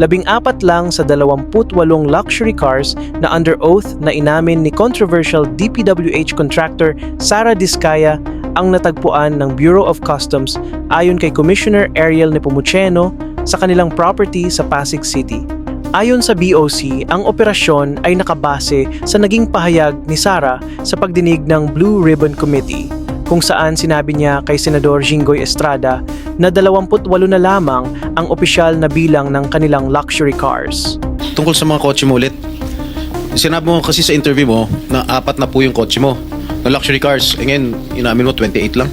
labing apat lang sa 28 luxury cars na under oath na inamin ni controversial DPWH contractor Sara Discaya ang natagpuan ng Bureau of Customs ayon kay Commissioner Ariel Nepomuceno sa kanilang property sa Pasig City. Ayon sa BOC, ang operasyon ay nakabase sa naging pahayag ni Sara sa pagdinig ng Blue Ribbon Committee kung saan sinabi niya kay Senador Jinggoy Estrada na 28 na lamang ang opisyal na bilang ng kanilang luxury cars. Tungkol sa mga kotse mo ulit. Sinabi mo kasi sa interview mo na apat na po yung kotse mo. Na luxury cars. E ngayon, inamin mo 28 lang.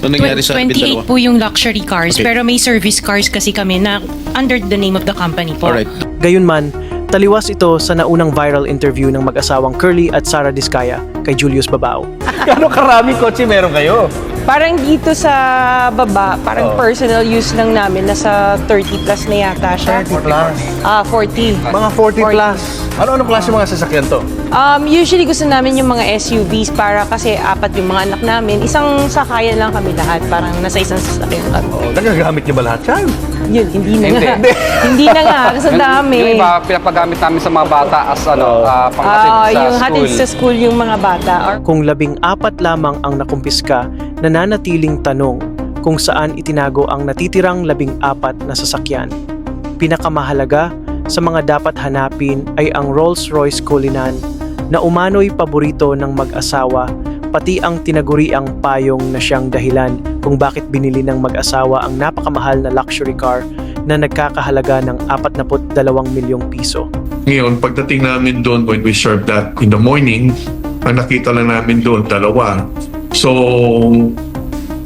Ano nangyari sa 28 Bindalawa? po yung luxury cars, Okay. pero may service cars kasi kami na under the name of the company po. Alright. Gayunman, taliwas ito sa naunang viral interview ng mag-asawang Curly at Sara Discaya kay Julius Babao. Gano'ng karaming kotse meron kayo? Parang dito sa baba, parang personal use lang namin, nasa 30 plus na yata siya. 30 plus. Ah, 40. Mga 40 plus. Ano-ano klase mga sasakyan to? Um, usually gusto namin yung mga SUVs para kasi apat yung mga anak namin. Isang sakayan lang kami lahat, parang nasa isang sasakyan kami. Oh, nagagamit niyo ba lahat yan? Yun, hindi na Hindi. nga. hindi na nga, kasi ang dami. Yung iba, pinapagamit namin sa mga bata as ano, ah, panghatid Ah, sa yung school. hatid sa school yung mga bata. Or Kung labing apat lamang ang nakumpiska, nananatiling tanong kung saan itinago ang natitirang labing apat na sasakyan. Pinakamahalaga sa mga dapat hanapin ay ang Rolls-Royce Cullinan na umano'y paborito ng mag-asawa pati ang tinaguriang payong na siyang dahilan kung bakit binili ng mag-asawa ang napakamahal na luxury car na nagkakahalaga ng 42 milyong piso. Ngayon, pagdating namin doon when we served that in the morning, ang nakita lang namin doon, dalawa. So,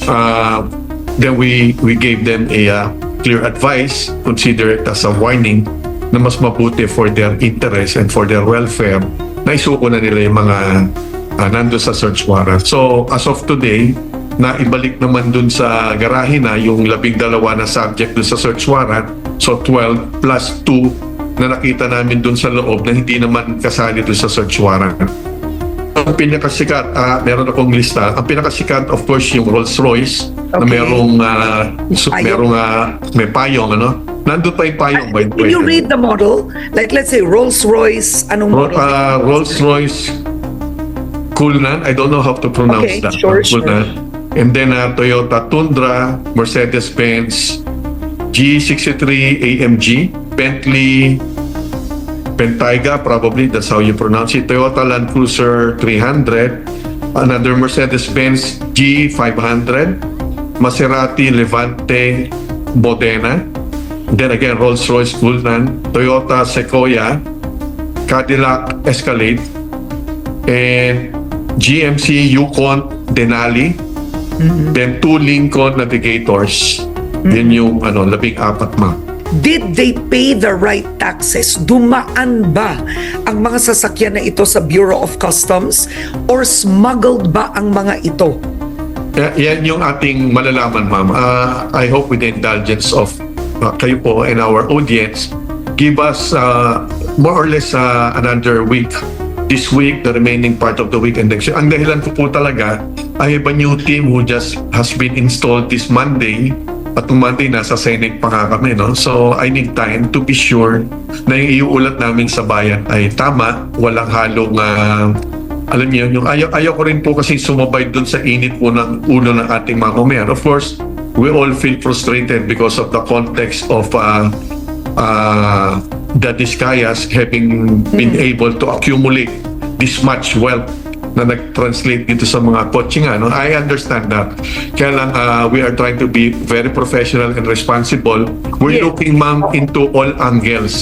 uh, then we we gave them a uh, clear advice, consider it as a warning na mas mabuti for their interest and for their welfare na isuko na nila yung mga uh, nandun sa search warrant. So, as of today, na ibalik naman dun sa garahe na yung labing dalawa na subject dun sa search warrant. So, 12 plus 2 na nakita namin dun sa loob na hindi naman kasali dun sa search warrant. Ang pinakasikat, ah, meron akong lista. Ang pinakasikat, of course, yung Rolls-Royce na Okay. merong, ah, so, Payong. merong ah, may payong, ano? Nandun pa yung payong, by the way. Can you read the model? Like let's say Rolls-Royce, anong Ro- model? uh, Rolls-Royce Cullinan. I don't know how to pronounce Okay, that. sure, uh, Cullinan. And then uh, Toyota Tundra, Mercedes-Benz G63 AMG, Bentley Bentayga, probably that's how you pronounce it. Toyota Land Cruiser 300, another Mercedes-Benz G500, Maserati Levante Modena, then again Rolls-Royce Cullinan, Toyota Sequoia, Cadillac Escalade, and GMC Yukon Denali, then two Lincoln Navigators. Yan yung ano, labing apat ma. Did they pay the right taxes? Dumaan ba ang mga sasakyan na ito sa Bureau of Customs? Or smuggled ba ang mga ito? Ya- Yan yung ating malalaman, ma'am. Uh, I hope with the indulgence of uh, kayo po and our audience, give us uh, more or less uh, another week. This week, the remaining part of the week and next year. Ang dahilan ko po talaga, I have a new team who just has been installed this Monday at Monday nasa Senate pa nga kami, no? So, I need time to be sure na yung iuulat namin sa bayan ay tama, walang halong uh, alam niyo, yung ayaw, ayaw ko rin po kasi sumabay dun sa init po ng ulo ng ating mga kumayan. Of course, we all feel frustrated because of the context of uh, uh, the Discayas having been able to accumulate this much wealth na nag-translate dito sa mga kotse nga. No? I understand that. Kaya lang, uh, we are trying to be very professional and responsible. We're Yeah. looking, ma'am, into all angles.